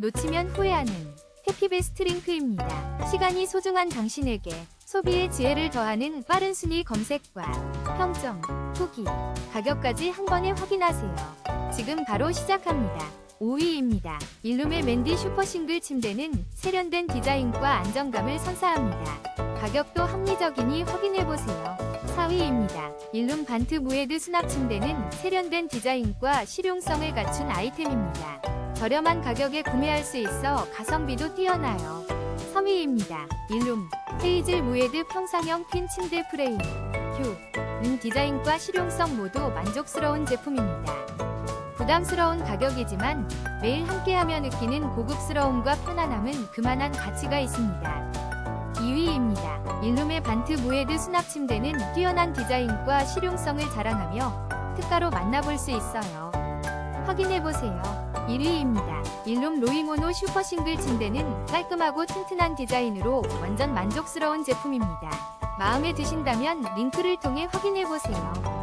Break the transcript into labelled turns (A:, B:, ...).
A: 놓치면 후회하는 해피베스트 링크입니다. 시간이 소중한 당신에게 소비의 지혜를 더하는 빠른 순위 검색과 평점, 후기, 가격까지 한 번에 확인하세요. 지금 바로 시작합니다. 5위입니다. 일룸의 맨디 슈퍼싱글 침대는 세련된 디자인과 안정감을 선사합니다. 가격도 합리적이니 확인해보세요. 4위입니다. 일룸 반트 무에드 수납 침대는 세련된 디자인과 실용성을 갖춘 아이템입니다. 저렴한 가격에 구매할 수 있어 가성비도 뛰어나요. 3위입니다. 일룸 헤이즐 무에드 평상형 핀 침대 프레임 큐. 는 디자인과 실용성 모두 만족스러운 제품입니다. 부담스러운 가격이지만 매일 함께하며 느끼는 고급스러움과 편안함은 그만한 가치가 있습니다. 2위입니다. 일룸의 반트 무에드 수납 침대는 뛰어난 디자인과 실용성을 자랑하며 특가로 만나볼 수 있어요. 확인해보세요. 1위입니다. 일룸 로이모노 슈퍼 싱글 침대는 깔끔하고 튼튼한 디자인으로 완전 만족스러운 제품입니다. 마음에 드신다면 링크를 통해 확인해보세요.